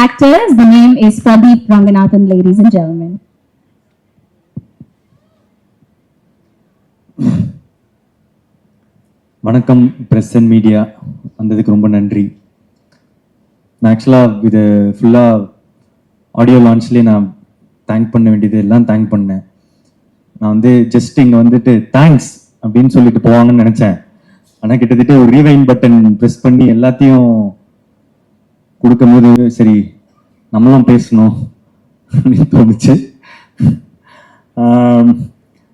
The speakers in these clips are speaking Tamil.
actors. The name is Pradeep Ranganathan, ladies and gentlemen. வணக்கம் ப்ரெஸ் அண்ட் மீடியா வந்ததுக்கு ரொம்ப நன்றி நான் ஆக்சுவலாக இது ஃபுல்லாக ஆடியோ லான்ச்லேயே நான் தேங்க் பண்ண வேண்டியது எல்லாம் தேங்க் பண்ணேன் நான் வந்து ஜஸ்ட் இங்கே வந்துட்டு தேங்க்ஸ் அப்படின்னு சொல்லிட்டு போவாங்கன்னு நினச்சேன் ஆனால் கிட்டத்தட்ட ஒரு ரீவைன் பட்டன் ப்ரெஸ் பண்ணி எல்லாத்தையும் கொடுக்கும்போது சரி நம்மளும் பேசணும். அப்படின்னு தோணுச்சு.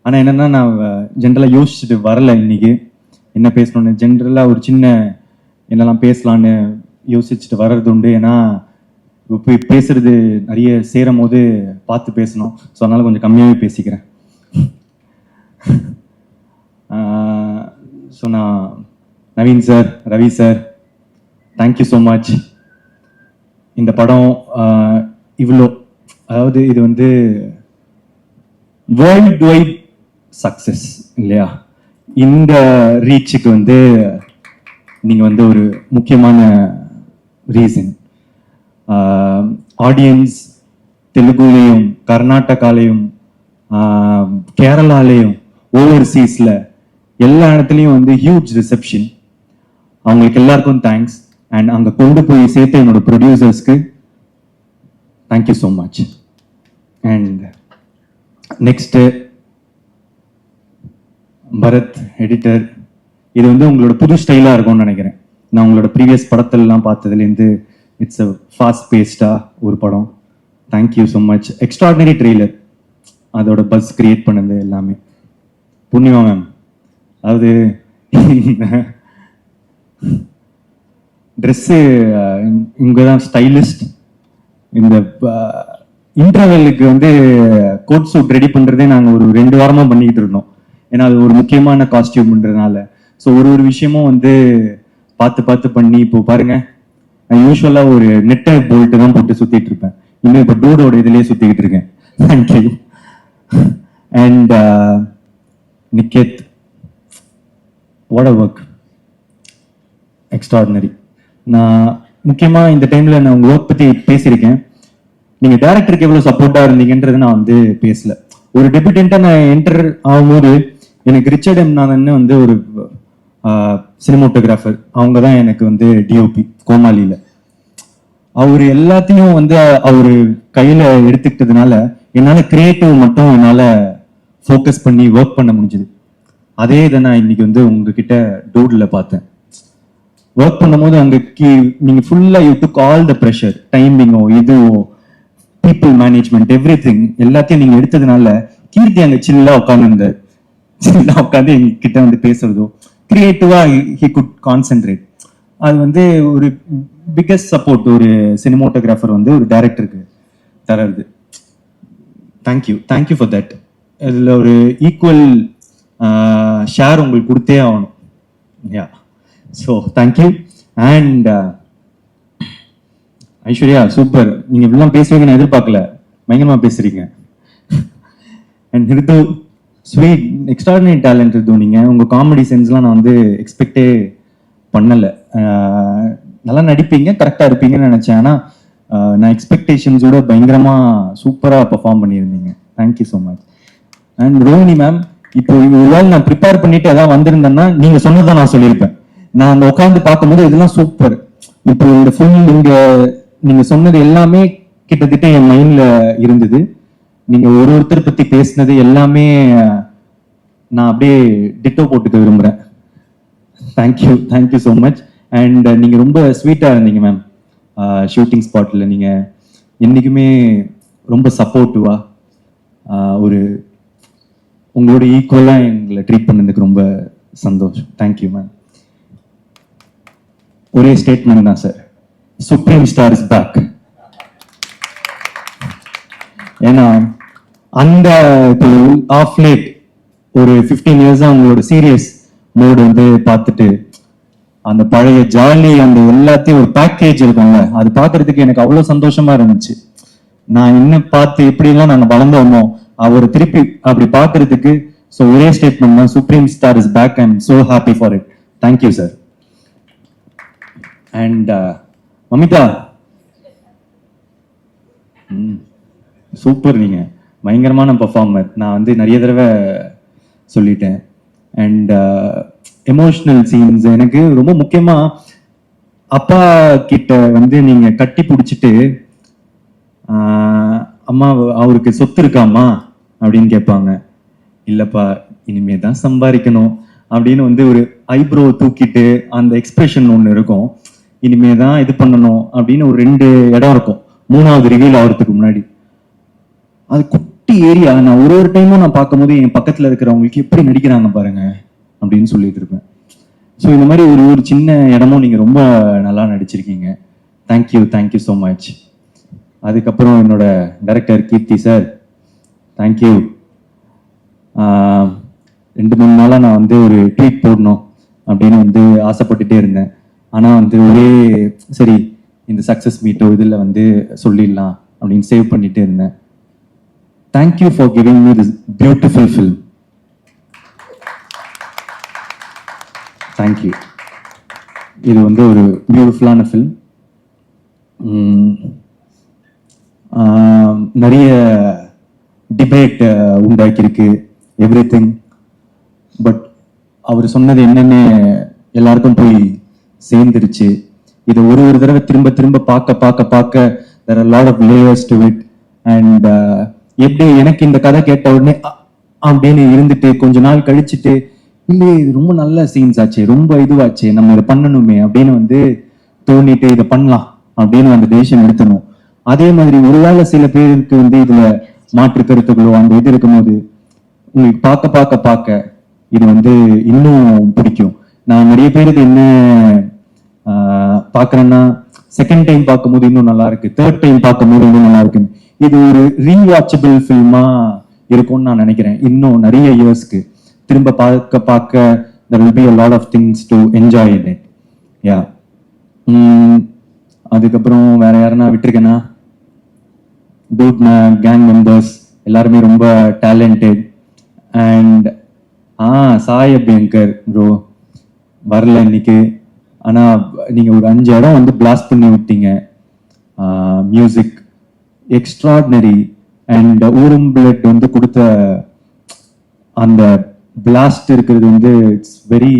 ஆனால் என்னென்னா நான் ஜென்ரலாக யோசிச்சுட்டு வரல இன்னைக்கு. என்ன பேசணும்னு. ஜென்ரலாக ஒரு சின்ன என்னெல்லாம் பேசலான்னு யோசிச்சுட்டு வர்றது உண்டு. ஏன்னா போய் பேசுறது நிறைய சேரும் போது பார்த்து பேசணும். ஸோ அதனால் கொஞ்சம் கம்மியாகவே பேசிக்கிறேன். ஸோ நான் Naveen sir Ravi sir thank you so much இந்த படம் இவ்வளோ அதாவது இது வந்து வேர்ல்ட் வைட் சக்சஸ் இல்லையா? இந்த ரீச்சுக்கு வந்து நீங்கள் வந்து ஒரு முக்கியமான ரீசன் ஆடியன்ஸ் தெலுங்குலேயும் கர்நாடகாலையும் கேரளாலேயும் ஓவர்சீஸில் எல்லா இடத்துலையும் வந்து ஹியூஜ் ரிசப்ஷன் அவங்களுக்கு எல்லாருக்கும் தேங்க்ஸ் அண்ட் அங்கே கொண்டு போய் சேர்த்த என்னோட ப்ரொடியூசர்ஸ்க்கு thank you so much and next Bharath editor இது வந்து உங்களோட புது ஸ்டைலாக இருக்கும்னு நினைக்கிறேன். நான் உங்களோட ப்ரீவியஸ் படத்திலலாம் பார்த்ததுலேருந்து இட்ஸ் அ ஃபாஸ்ட் பேஸ்டாக ஒரு படம். Thank you so much extraordinary trailer அதோட பஸ் கிரியேட் பண்ணது எல்லாமே. புண்ணியமா மேம் அதாவது ட்ரெஸ்ஸு இவங்க தான் ஸ்டைலிஸ்ட் இந்த uh, இன்டர்வெல்லுக்கு வந்து கோட் சூட் ரெடி பண்ணுறதே நாங்கள் ஒரு ரெண்டு வாரமாக பண்ணிக்கிட்டு இருந்தோம். ஏன்னா அது ஒரு முக்கியமான காஸ்டியூம்ன்றதுனால ஸோ ஒரு ஒரு விஷயமும் வந்து பார்த்து பார்த்து பண்ணி இப்போ பாருங்க. நான் யூஸ்வலாக ஒரு நெட்டை போல்ட்டு தான் போட்டு சுற்றிட்டு இருப்பேன். இன்னும் இப்போ டூடோட இதுலேயே சுற்றிக்கிட்டு இருக்கேன். Thank you and Niketh what work extraordinary நான் முக்கியமாக இந்த டைமில் நான் உங்கள் ஒர்க் பற்றி பேசியிருக்கேன். நீங்கள் டேரக்டருக்கு எவ்வளோ சப்போர்ட்டாக இருந்தீங்கன்றது நான் வந்து பேசல. ஒரு டெபியூட்டண்ட்டாக நான் என்டர் ஆகும்போது எனக்கு ரிச்சர்ட் எம் நாதன் வந்து ஒரு சினிமோட்டோகிராஃபர் அவங்க தான் எனக்கு வந்து டிஓபி கோமாளியில். அவர் எல்லாத்தையும் வந்து அவர் கையில் எடுத்துக்கிட்டதுனால என்னால் கிரியேட்டிவ் மட்டும் என்னால் ஃபோக்கஸ் பண்ணி ஒர்க் பண்ண முடிஞ்சுது. அதே இதை நான் இன்னைக்கு வந்து உங்ககிட்ட டூடில் பார்த்தேன். ஒர்க் பண்ணும்போது அங்கே கீ- நீங்கள் ஃபுல்லாக you took all the pressure டைமிங்கோ இதுவோ பீப்புள் மேனேஜ்மெண்ட் எவ்ரி திங் எல்லாத்தையும் நீங்கள் எடுத்ததுனால கீர்த்தி அங்கே சில்லாக உட்காந்துருந்தார் சில்லாக உட்காந்து எங்ககிட்ட வந்து பேசுறதோ கிரியேட்டிவாக ஹி குட் கான்சென்ட்ரேட் அது வந்து ஒரு பிக்கஸ்ட் சப்போர்ட் ஒரு சினிமோட்டோகிராஃபர் வந்து ஒரு டைரக்டருக்கு தரது தேங்க்யூ தேங்க்யூ ஃபார் தட் இதில் ஒரு ஈக்குவல் ஷேர் உங்களுக்கு கொடுத்தே ஆகணும். Yeah so thank you and Aishwarya super நீங்க இப்படிலாம் பேசுவீங்க நான் எதிர்பார்க்கல. பயங்கரமா பேசுறீங்க. And Ritu sweet extraordinary talent Ritu நீங்கள் உங்க காமெடி சென்ஸ்லாம் நான் வந்து எக்ஸ்பெக்டே பண்ணல. நல்லா நடிப்பீங்க கரெக்டா இருப்பீங்கன்னு நினைச்சேன். ஆனா நான் எக்ஸ்பெக்டேஷன்ஸோட பயங்கரமா சூப்பராக பெர்ஃபார்ம் பண்ணியிருந்தீங்க. Thank you so much and Rohini ma'am இப்போ ஒருவேளை நான் ப்ரிப்பேர் பண்ணிட்டு அதான் வந்திருந்தேன்னா நீங்க சொன்னதான் நான் சொல்லியிருப்பேன். நான் அந்த உட்காந்து பார்க்கும்போது இதெல்லாம் சூப்பர் இப்போ இந்த ஃபுல் நீங்க நீங்க சொன்னது எல்லாமே கிட்டத்தட்ட என் மைண்ட்ல இருந்தது. நீங்க ஒரு ஒருத்தர் பத்தி பேசினது எல்லாமே நான் அப்படியே டிட்டோ போட்டுக்க விரும்புறேன். Thank you thank you so much and நீங்க ரொம்ப ஸ்வீட்டா இருந்தீங்க மேம் ஷூட்டிங் ஸ்பாட்ல நீங்க என்னைக்குமே ரொம்ப சப்போர்ட்டிவா ஒரு உங்களோட ஈக்குவலாக எங்களை ட்ரீட் பண்ணதுக்கு ரொம்ப சந்தோஷம். தேங்க்யூ மேம் ஒரே ஸ்டேட்மெண்ட் தான் sir supreme star is back ஏன்னா அந்த ஆஃப் லேட் ஒரு ஃபிஃப்டீன் இயர்ஸாக அவங்களோட சீரியஸ் மோடு வந்து பார்த்துட்டு அந்த பழைய ஜாலி அந்த எல்லாத்தையும் ஒரு பேக்கேஜ் இருக்கும்ல அது பார்க்கறதுக்கு எனக்கு அவ்வளோ சந்தோஷமா இருந்துச்சு. நான் என்ன பார்த்து எப்படிலாம் நாங்கள் வளர்ந்தோமோ அவர் திருப்பி அப்படி பார்க்கறதுக்கு ஸோ ஒரே ஸ்டேட்மெண்ட் தான் supreme star is back I'm so happy for it thank you sir and Mamitha super நீங்கள் பயங்கரமான பர்ஃபார்மர் நான் வந்து நிறைய தடவை சொல்லிட்டேன். அண்ட் எமோஷ்னல் சீன்ஸ் எனக்கு ரொம்ப முக்கியமாக அப்பா கிட்ட வந்து நீங்கள் கட்டி பிடிச்சிட்டு அம்மா அவருக்கு சொத்து இருக்காமா அப்படின்னு கேட்பாங்க. இல்லைப்பா இனிமே தான் சம்பாதிக்கணும் அப்படின்னு வந்து ஒரு ஐப்ரோ தூக்கிட்டு அந்த எக்ஸ்பிரஷன் ஒன்று இருக்கும். இனிமே தான் இது பண்ணணும் அப்படின்னு ஒரு ரெண்டு இடம் இருக்கும். மூணாவது ரிவீல் ஆகிறதுக்கு முன்னாடி. அது குட்டி ஏரியா. நான் ஒரு ஒரு டைமும் நான் பார்க்கும்போது என் பக்கத்தில் இருக்கிறவங்களுக்கு எப்படி நடிக்கிறாங்க பாருங்க அப்படின்னு சொல்லிட்டு இருப்பேன். ஸோ இந்த மாதிரி ஒரு ஒரு சின்ன இடமும் நீங்கள் ரொம்ப நல்லா நடிச்சிருக்கீங்க. Thank you thank you so much அதுக்கப்புறம் என்னோட டைரக்டர் கீர்த்தி சார் தேங்க்யூ ரெண்டு மூணு நாளாக நான் வந்து ஒரு ட்வீட் போடணும் அப்படின்னு வந்து ஆசைப்பட்டுட்டே இருந்தேன். ஆனால் வந்து ஒரே சரி இந்த சக்ஸஸ் மீட்டோ இதில் வந்து சொல்லிடலாம் அப்படின்னு சேவ் பண்ணிட்டு இருந்தேன். Thank you for giving me this beautiful film thank you இது வந்து ஒரு பியூட்டிஃபுல்லான ஃபில்ம் நிறைய டிபேட் உண்டாக்கியிருக்கு எவ்ரி திங் பட் அவர் சொன்னது என்னன்னு எல்லாருக்கும் போய் சேர்ந்துருச்சு. இதை ஒரு ஒரு தடவை திரும்ப திரும்ப பார்க்க பார்க்க பார்க்க there are lot of layers to it and எப்படி எனக்கு இந்த கதை கேட்ட உடனே அப்படின்னு இருந்துட்டு கொஞ்ச நாள் கழிச்சுட்டு இல்லையே இது ரொம்ப நல்ல சீன்ஸ் ஆச்சு ரொம்ப இதுவாச்சு நம்ம இதை பண்ணணுமே அப்படின்னு வந்து தோண்டிட்டு இதை பண்ணலாம் அப்படின்னு அந்த டெசிஷன் எடுத்தணும் அதே மாதிரி ஒருவேளை சில பேருக்கு வந்து இதுல மாற்று கருத்துக்களோ அந்த இது இருக்கும்போது உங்களுக்கு பார்க்க பார்க்க பார்க்க இது வந்து இன்னும் பிடிக்கும். நான் நிறைய பேருக்கு என்ன பார்க்குறேன்னா செகண்ட் டைம் பார்க்கும்போது இன்னும் நல்லா இருக்கு. தேர்ட் டைம் பார்க்கும்போது இன்னும் நல்லா இருக்கு. இது ஒரு ரீவாச்சபிள் ஃபில்மா இருக்கும்னு நான் நினைக்கிறேன். இன்னும் நிறைய இயர்ஸ்க்கு திரும்ப பார்க்க பார்க்க there will be a lot of things to enjoy in it. அதுக்கப்புறம் வேற யாருன்னா விட்டுருக்கேனா டூட் கேங் மெம்பர்ஸ் எல்லாருமே ரொம்ப talented and ah Sai Abhyankar bro வரல இன்னைக்கு. ஆனால் நீங்கள் ஒரு அஞ்சு இடம் வந்து பிளாஸ்ட் பண்ணி விட்டீங்க. மியூசிக் எக்ஸ்ட்ராடினரி அண்ட் ஊரும் பிளட் வந்து கொடுத்த அந்த பிளாஸ்ட் இருக்கிறது வந்து இட்ஸ் வெரி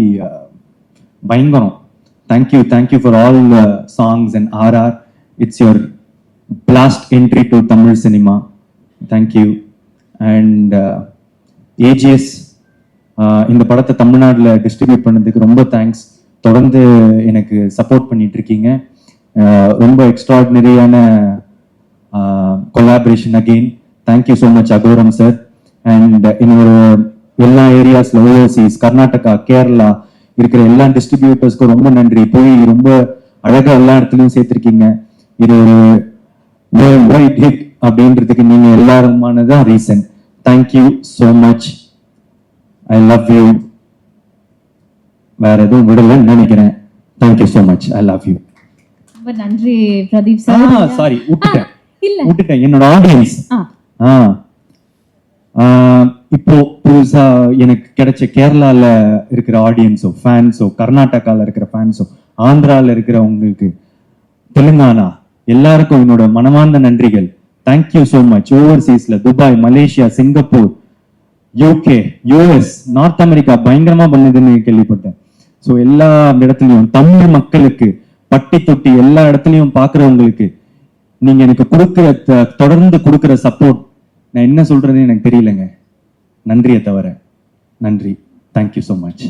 பயங்கரம். Thank you thank you for all songs and RR it's your blast entry to Tamil cinema thank you and AGS இந்த படத்தை தமிழ்நாட்டில் டிஸ்ட்ரிபியூட் பண்ணதுக்கு ரொம்ப தேங்க்ஸ் தொடர்ந்து எனக்கு சப்போர்ட் பண்ணிட்டு இருக்கீங்க ரொம்ப எக்ஸ்ட்ராடினரியான collaboration again thank you so much Agoram sir and என்னோட எல்லா ஏரியாஸ்ல ஓவர்சீஸ் கர்நாடகா கேரளா இருக்கிற எல்லா டிஸ்ட்ரிபியூட்டர்ஸ்க்கும் ரொம்ப நன்றி. போய் ரொம்ப அழகா எல்லா இடத்துலையும் சேர்த்திருக்கீங்க. இது ஹிட் அப்படின்றதுக்கு நீங்க எல்லாருமானதான் reason thank you so much I love you வேற எதுவும் விடலன்னு நினைக்கிறேன். Thank you so much I love you ரொம்ப நன்றி பிரதீப் சார் சாரி விட்டுட்டேன். இல்ல. விட்டுட்டேன். என்னோட ஆடியன்ஸ் ஆ. ஆ. இப்போ புதுசா எனக்கு கிடைச்ச கேரளால இருக்கிற ஆடியன்ஸோ ஃபேன்ஸோ கர்நாடகால இருக்கிற ஃபேன்ஸோ ஆந்திரால இருக்கிறவங்களுக்கு தெலுங்கானா எல்லாருக்கும் என்னோட மனமார்ந்த நன்றிகள். Thank you so much ஓவர்சீஸ்ல Dubai Malaysia Singapore UK US North America பயங்கரமா பண்ணுதுன்னு கேள்விப்பட்டேன். ஸோ எல்லா இடத்துலயும் தமிழ் மக்களுக்கு பட்டி தொட்டி எல்லா இடத்துலயும் பார்க்குறவங்களுக்கு நீங்க எனக்கு கொடுக்குற தொடர்ந்து கொடுக்குற சப்போர்ட் நான் என்ன சொல்றதுன்னு எனக்கு தெரியலங்க. நன்றியை தவிர. நன்றி. Thank you so much